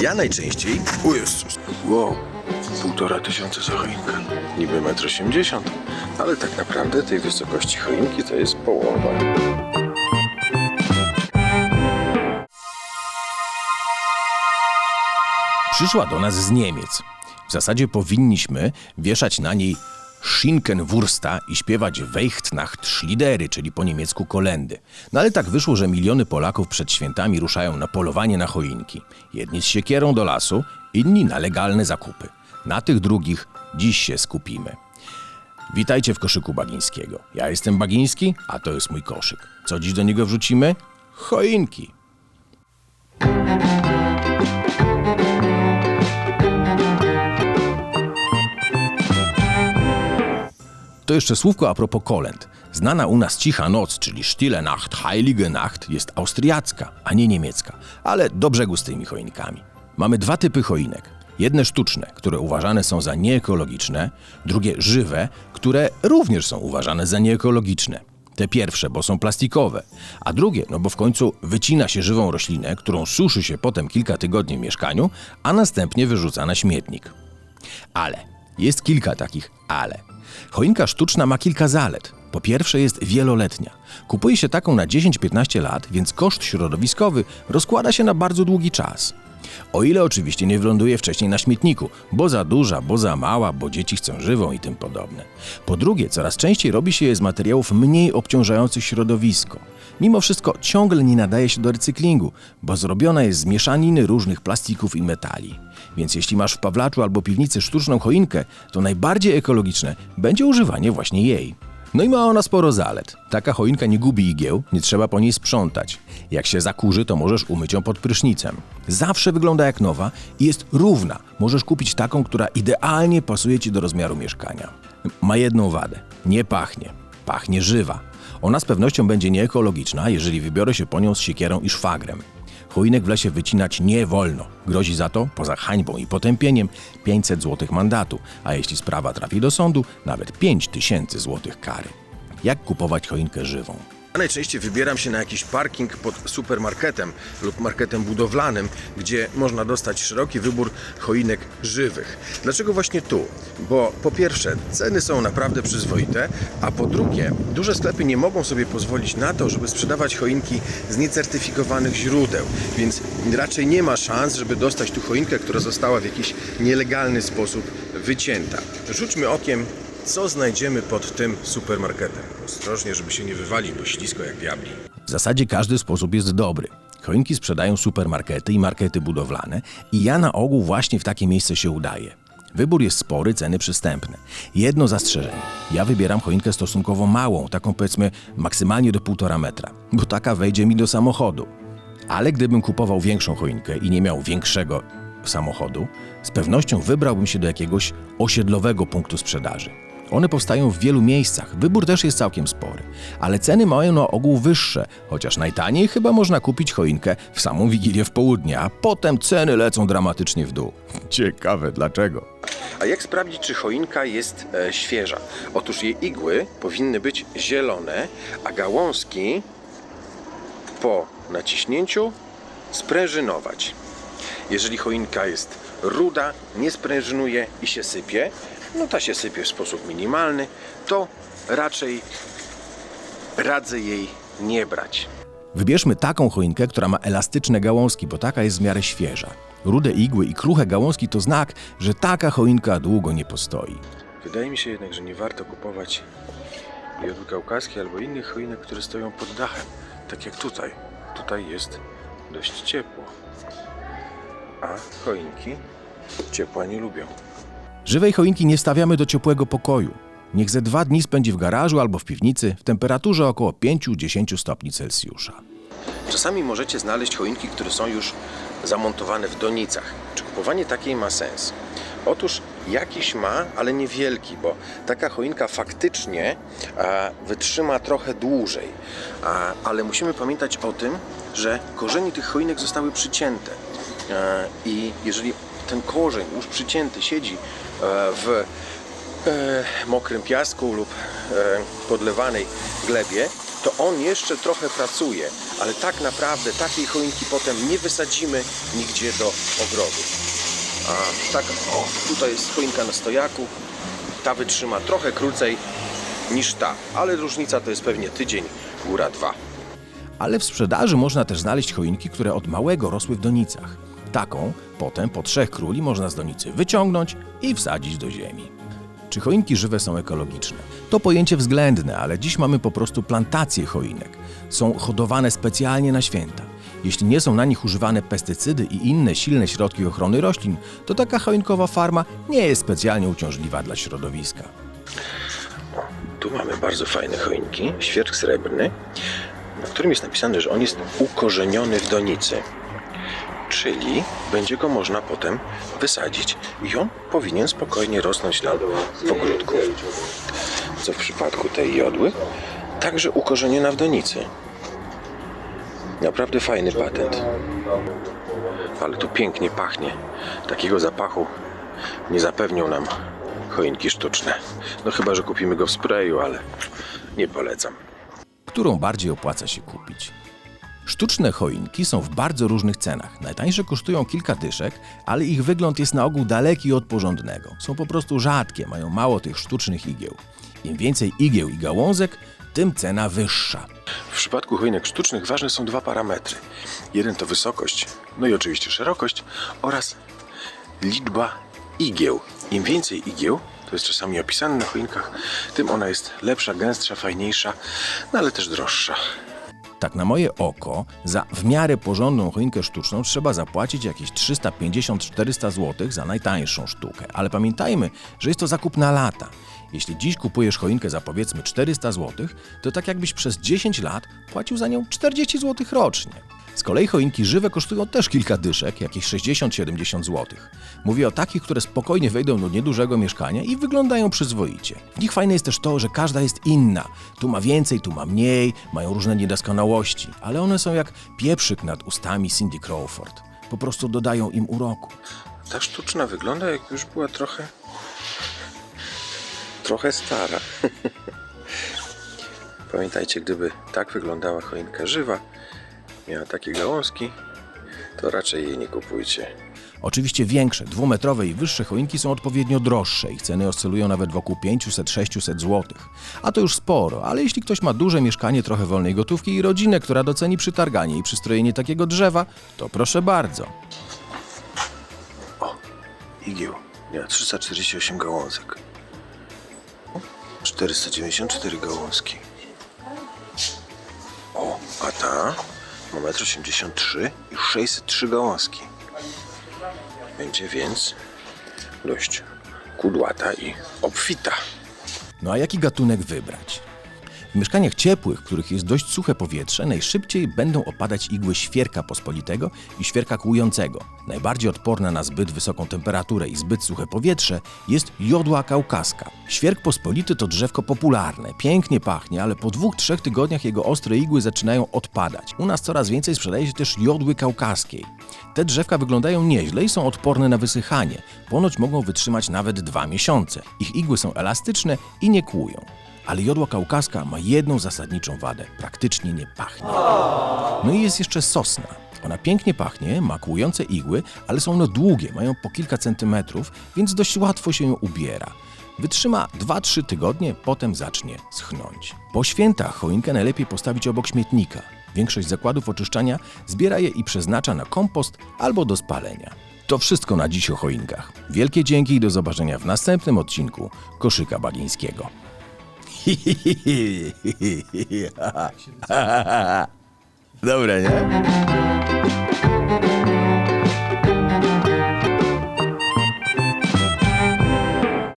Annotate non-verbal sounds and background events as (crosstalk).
Ja najczęściej... O Jezus. Wow, półtora tysiąca za choinkę. Niby metr osiemdziesiąt, ale tak naprawdę tej wysokości choinki to jest połowa. Przyszła do nas z Niemiec. W zasadzie powinniśmy wieszać na niej Schinkenwursta i śpiewać Weichtnacht Schlidery, czyli po niemiecku kolendy. No ale tak wyszło, że miliony Polaków przed świętami ruszają na polowanie na choinki. Jedni z siekierą do lasu, inni na legalne zakupy. Na tych drugich dziś się skupimy. Witajcie w koszyku Bagińskiego. Ja jestem Bagiński, a to jest mój koszyk. Co dziś do niego wrzucimy? Choinki. To jeszcze słówko a propos kolęd. Znana u nas cicha noc, czyli Stille Nacht, Heilige Nacht, jest austriacka, a nie niemiecka, ale do brzegu z tymi choinkami. Mamy dwa typy choinek. Jedne sztuczne, które uważane są za nieekologiczne, drugie żywe, które również są uważane za nieekologiczne. Te pierwsze, bo są plastikowe, a drugie, no bo w końcu wycina się żywą roślinę, którą suszy się potem kilka tygodni w mieszkaniu, a następnie wyrzuca na śmietnik. Ale jest kilka takich ale. Choinka sztuczna ma kilka zalet. Po pierwsze jest wieloletnia. Kupuje się taką na 10-15 lat, więc koszt środowiskowy rozkłada się na bardzo długi czas. O ile oczywiście nie wyląduje wcześniej na śmietniku, bo za duża, bo za mała, bo dzieci chcą żywą i tym podobne. Po drugie, coraz częściej robi się je z materiałów mniej obciążających środowisko. Mimo wszystko ciągle nie nadaje się do recyklingu, bo zrobiona jest z mieszaniny różnych plastików i metali. Więc jeśli masz w Pawlaczu albo piwnicy sztuczną choinkę, to najbardziej ekologiczne będzie używanie właśnie jej. No i ma ona sporo zalet. Taka choinka nie gubi igieł, nie trzeba po niej sprzątać. Jak się zakurzy, to możesz umyć ją pod prysznicem. Zawsze wygląda jak nowa i jest równa. Możesz kupić taką, która idealnie pasuje ci do rozmiaru mieszkania. Ma jedną wadę. Nie pachnie. Pachnie żywa. Ona z pewnością będzie nieekologiczna, jeżeli wybiorę się po nią z siekierą i szwagrem. Choinek w lesie wycinać nie wolno. Grozi za to, poza hańbą i potępieniem, 500 zł mandatu, a jeśli sprawa trafi do sądu, nawet 5000 zł kary. Jak kupować choinkę żywą? Ja najczęściej wybieram się na jakiś parking pod supermarketem lub marketem budowlanym, gdzie można dostać szeroki wybór choinek żywych. Dlaczego właśnie tu? Bo po pierwsze, ceny są naprawdę przyzwoite, a po drugie, duże sklepy nie mogą sobie pozwolić na to, żeby sprzedawać choinki z niecertyfikowanych źródeł, więc raczej nie ma szans, żeby dostać tu choinkę, która została w jakiś nielegalny sposób wycięta. Rzućmy okiem co znajdziemy pod tym supermarketem? Ostrożnie, żeby się nie wywalić, bo ślisko jak diabli. W zasadzie każdy sposób jest dobry. Choinki sprzedają supermarkety i markety budowlane i ja na ogół właśnie w takie miejsce się udaję. Wybór jest spory, ceny przystępne. Jedno zastrzeżenie. Ja wybieram choinkę stosunkowo małą, taką powiedzmy maksymalnie do 1,5 metra, bo taka wejdzie mi do samochodu. Ale gdybym kupował większą choinkę i nie miał większego samochodu, z pewnością wybrałbym się do jakiegoś osiedlowego punktu sprzedaży. One powstają w wielu miejscach, wybór też jest całkiem spory, ale ceny mają na ogół wyższe, chociaż najtaniej chyba można kupić choinkę w samą Wigilię w południe, a potem ceny lecą dramatycznie w dół. (laughs) Ciekawe dlaczego. A jak sprawdzić, czy choinka jest e, świeża? Otóż jej igły powinny być zielone, a gałązki po naciśnięciu sprężynować. Jeżeli choinka jest ruda, nie sprężynuje i się sypie, no ta się sypie w sposób minimalny, to raczej radzę jej nie brać. Wybierzmy taką choinkę, która ma elastyczne gałązki, bo taka jest w miarę świeża. Rude igły i kruche gałązki to znak, że taka choinka długo nie postoi. Wydaje mi się jednak, że nie warto kupować jodu kaukaskiej albo innych choinek, które stoją pod dachem. Tak jak tutaj. Tutaj jest dość ciepło. A choinki ciepła nie lubią. Żywej choinki nie stawiamy do ciepłego pokoju. Niech ze dwa dni spędzi w garażu albo w piwnicy w temperaturze około 5-10 stopni Celsjusza. Czasami możecie znaleźć choinki, które są już zamontowane w donicach. Czy kupowanie takiej ma sens? Otóż jakiś ma, ale niewielki, bo taka choinka faktycznie e, wytrzyma trochę dłużej. Ale musimy pamiętać o tym, że korzenie tych choinek zostały przycięte. E, I jeżeli ten korzeń już przycięty siedzi e, w e, mokrym piasku lub podlewanej glebie, to on jeszcze trochę pracuje, ale tak naprawdę takiej choinki potem nie wysadzimy nigdzie do ogrodu. A tak, o, tutaj jest choinka na stojaku. Ta wytrzyma trochę krócej niż ta, ale różnica to jest pewnie tydzień, góra dwa. Ale w sprzedaży można też znaleźć choinki, które od małego rosły w donicach. Taką potem po trzech króli można z donicy wyciągnąć i wsadzić do ziemi. Czy choinki żywe są ekologiczne? To pojęcie względne, ale dziś mamy po prostu plantacje choinek. Są hodowane specjalnie na święta. Jeśli nie są na nich używane pestycydy i inne silne środki ochrony roślin, to taka choinkowa farma nie jest specjalnie uciążliwa dla środowiska. Tu mamy bardzo fajne choinki, świerk srebrny, na którym jest napisane, że on jest ukorzeniony w donicy. Czyli będzie go można potem wysadzić i on powinien spokojnie rosnąć nam w ogródku. Co w przypadku tej jodły, także ukorzeniona w donicy. Naprawdę fajny patent. Ale tu pięknie pachnie. Takiego zapachu nie zapewnią nam choinki sztuczne. No chyba, że kupimy go w sprayu, ale nie polecam. którą bardziej opłaca się kupić. Sztuczne choinki są w bardzo różnych cenach. Najtańsze kosztują kilka dyszek, ale ich wygląd jest na ogół daleki od porządnego. Są po prostu rzadkie, mają mało tych sztucznych igieł. Im więcej igieł i gałązek, tym cena wyższa. W przypadku choinek sztucznych ważne są dwa parametry. Jeden to wysokość, no i oczywiście szerokość oraz liczba igieł. Im więcej igieł, to jest czasami opisane na choinkach, tym ona jest lepsza, gęstsza, fajniejsza, no ale też droższa. Tak na moje oko, za w miarę porządną choinkę sztuczną trzeba zapłacić jakieś 350-400 zł za najtańszą sztukę. Ale pamiętajmy, że jest to zakup na lata. Jeśli dziś kupujesz choinkę za powiedzmy 400 zł, to tak jakbyś przez 10 lat płacił za nią 40 zł rocznie. Z kolei choinki żywe kosztują też kilka dyszek, jakieś 60-70 zł. Mówię o takich, które spokojnie wejdą do niedużego mieszkania i wyglądają przyzwoicie. W nich fajne jest też to, że każda jest inna. Tu ma więcej, tu ma mniej, mają różne niedoskonałości, ale one są jak pieprzyk nad ustami Cindy Crawford. Po prostu dodają im uroku. Ta sztuczna wygląda jak już była trochę. trochę stara. (laughs) Pamiętajcie, gdyby tak wyglądała choinka żywa, miała takie gałązki, to raczej jej nie kupujcie. Oczywiście większe, dwumetrowe i wyższe choinki są odpowiednio droższe. Ich ceny oscylują nawet wokół 500-600 zł. A to już sporo, ale jeśli ktoś ma duże mieszkanie, trochę wolnej gotówki i rodzinę, która doceni przytarganie i przystrojenie takiego drzewa, to proszę bardzo. Igieł. Miała 348 gałązek. 494 gałązki. O, a ta ma 1,83 m i 603 gałązki. Będzie więc dość kudłata i obfita. No a jaki gatunek wybrać? W mieszkaniach ciepłych, w których jest dość suche powietrze, najszybciej będą opadać igły świerka pospolitego i świerka kłującego. Najbardziej odporna na zbyt wysoką temperaturę i zbyt suche powietrze jest jodła kaukaska. Świerk pospolity to drzewko popularne, pięknie pachnie, ale po dwóch, trzech tygodniach jego ostre igły zaczynają odpadać. U nas coraz więcej sprzedaje się też jodły kaukaskiej. Te drzewka wyglądają nieźle i są odporne na wysychanie. Ponoć mogą wytrzymać nawet dwa miesiące. Ich igły są elastyczne i nie kłują. Ale jodła kaukaska ma jedną zasadniczą wadę. Praktycznie nie pachnie. No i jest jeszcze sosna. Ona pięknie pachnie, ma kłujące igły, ale są one długie, mają po kilka centymetrów, więc dość łatwo się ją ubiera. Wytrzyma 2-3 tygodnie, potem zacznie schnąć. Po świętach choinkę najlepiej postawić obok śmietnika. Większość zakładów oczyszczania zbiera je i przeznacza na kompost albo do spalenia. To wszystko na dziś o choinkach. Wielkie dzięki i do zobaczenia w następnym odcinku Koszyka Bagińskiego. (laughs) Dobre, nie?